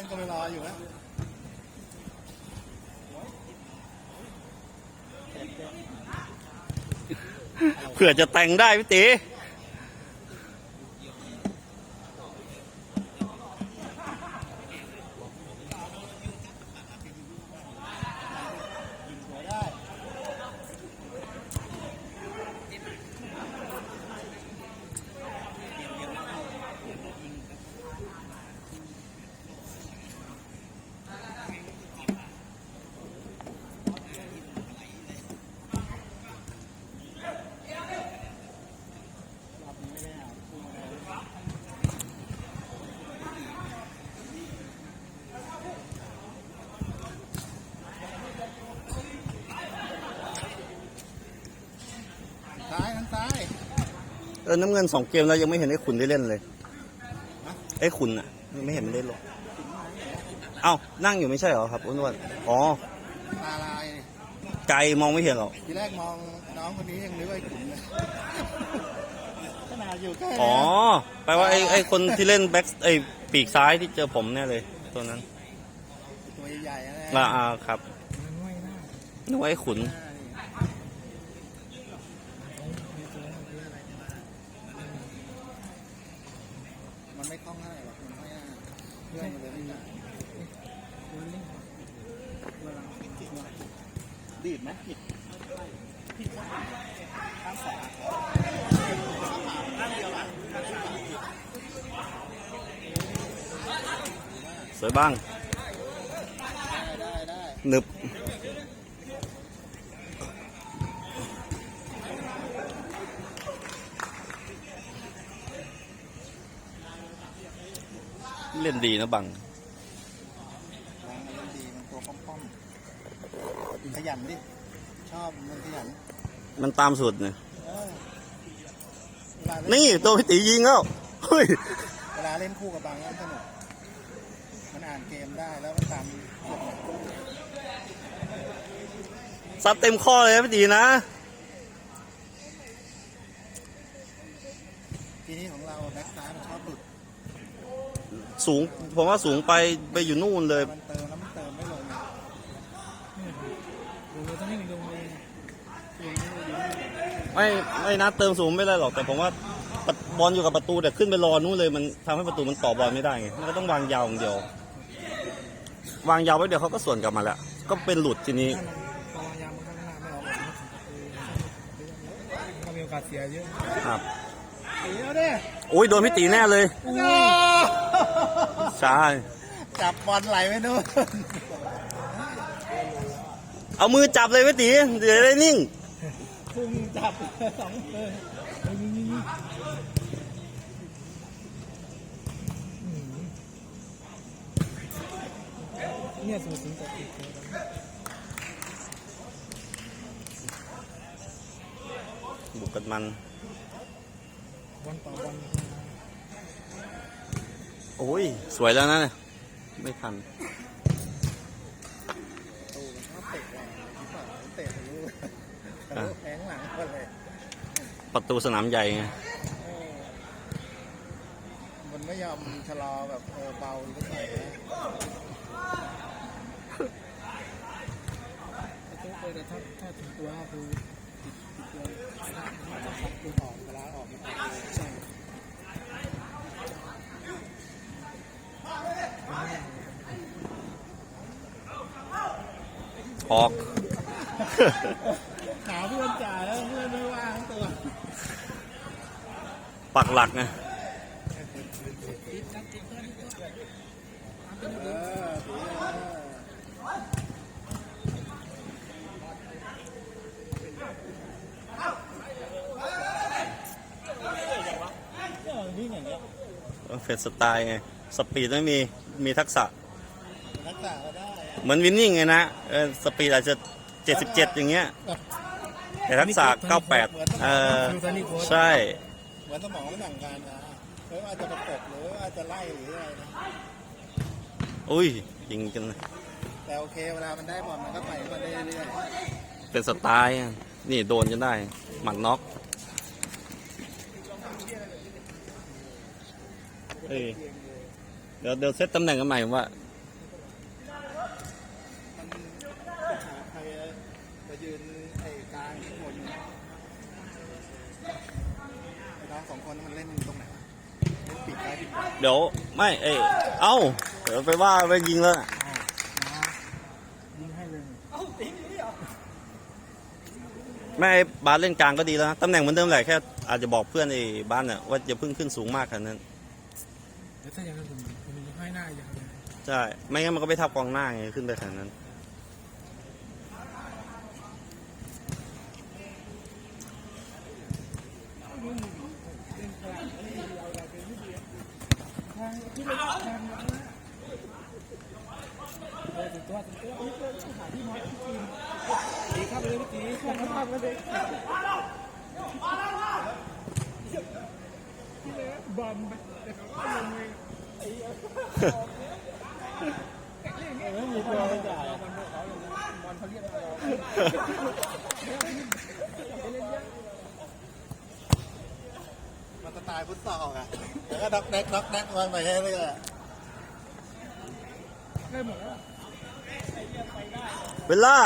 อนก็ไปรออยู่นะเผื่อจะแต่งได้พี่ตี สวยได้ ซ้ายทางซ้าย เออน้ำเงินสองเกมแล้วยังไม่เห็นไอ้ขุนได้เล่นเลยฮะไอ้ขุนอะยังไม่เห็นมันเล่นหรอกเอ้านั่งอยู่ไม่ใช่เหรอครับอ้วนๆอ๋อ ตาลายนี่ไกลมองไม่เห็นหรอก ทีแรกมองน้องคนนี้ยังนึกว่าไอ้ขุนเลยขนาดอยู่ใกล้อ๋อแปลว่าไอ้ไอ้คนที่เล่นแบ็กไอ้ปีกซ้ายที่เจอผมแน่เลย ตัวนั้นตัวใหญ่ๆนะละอาครับมันไม่น่านึกว่าไอ้ขุนมันไม่คล่องเท่าไหร่หรอกมันไม่น่าเรื่องมันเลยไม่น่า ดีดไหมข้างขวาสวยบ้างได้ได้ได้หนึบเล่นดีนะบัง วางมันเล่นดีมันตัวป้อมๆ ขยันดิ ชอบมันขยันมันตามสุดเนี่ยเออเวลาเล่นนี่ตัวพี่ตียิงแล้วเฮ้ยเวลาเล่นคู่กับบางนั้นสนุกมันอ่านเกมได้แล้วมันตามกดซัดเต็มข้อเลยนะพี่ตีนะทีนี้ของเราแบ็คซ้ายมันชอบหลุดสูง ผมว่าสูงไปไปอยู่นู่นเลย มันเติมแล้วมันเติมไม่ลงไง ดูตอนนี้มันลงเลย ไม่ไม่นัดเติมสูงไม่ได้หรอกแต่ผมว่าปะบอลอยู่กับประตูแต่ขึ้นไปรอนู่นเลยมันทำให้ประตูมันต่อบอลไม่ได้ไงมันก็ต้องวางยาวอย่างเดียว วางยาวไว้เดี๋ยวเขาก็สวนกลับมาแล้ว ก็เป็นหลุดทีนี้ถ้ามันพอวางยามันก็หน้าไม่ออกแบบนี้ก็มีโอกาสเสียเยอะครับเดี๋ยวดิโอ้ยโดนพี่ตีแน่เลยใช่จับบอลไหลไปนู่นเอามือจับเลยพี่ตีเดี๋ยวได้นิ่งพุ่ง จับสองเลยเนี่ยสูงสิงกับติดบุกกันมัน วันต่อวัน โอ้ย สวยแล้วนะเนี่ย ไม่ทันตูมันชอบเตะ ประตูสนามใหญ่ไงมันไม่ยอมชะลอแบบเออเบาก็ใส่นะไอ้ตัวแต่ถ้าถ้าถึงตัวก็คือติดติดตัวคือออกเวลาออกมันออกเลยใช่ออกหาเพื่อนจ่ายแล้วเพื่อนไม่ ปักหลักไงเฟสสไตล์ไง สปีดไม่มี มีทักษะ เหมือนวินนิ่งไงนะสปีดอาจจะ 77 อย่างเงี้ยแต่ทักษะ 98 เออใช่ มือนสมองมันสั่งการนะไม่ว่าจะประกบหรือว่าจะไล่หรืออะไรนะอุ้ยยิงกันแต่โอเคเวลามันได้บอลมันก็ไปมาได้เรื่อยเป็นสไตล์อะนี่โดนจนได้ หมัดน็อกเอ้ยเดี๋ยวเดี๋ยวเซตตำแหน่งกันใหม่ว่า เดี๋ยวไม่เอยเอ้าเดี๋ยวไปว่าไปยิงแล้วน่ะมายิงให้เลยไม่ไอ้บาสเล่นกลางก็ดีแล้วนะตำแหน่งเหมือนเดิมแหละแค่อาจจะบอกเพื่อนไอ้บ้านน่ะว่าอย่าเพิ่งขึ้นสูงมากขนาดนั้นแล้วถ้าอย่างนั้นผมผมจะให้หน้าอย่างเดียวใช่ไม่งั้นมันก็ไปทับกองหน้าไงขึ้นไปขนาดนั้นเออถึงตัวถึงตัวนี่ก็หาที่นอนที่กินดีครั บเลยเมื่อกี้ขอบคุณมากเลยบอลไปแต่เขาก็ลงเลยไม่มีตัวไม่จ่ายบอลเขาเลยนะบอลเขาเรี ยกเรายฟุตซอลอะแล้วก็ด็อกแดกด็อกแดกมันไปให้เรื่อยเวลา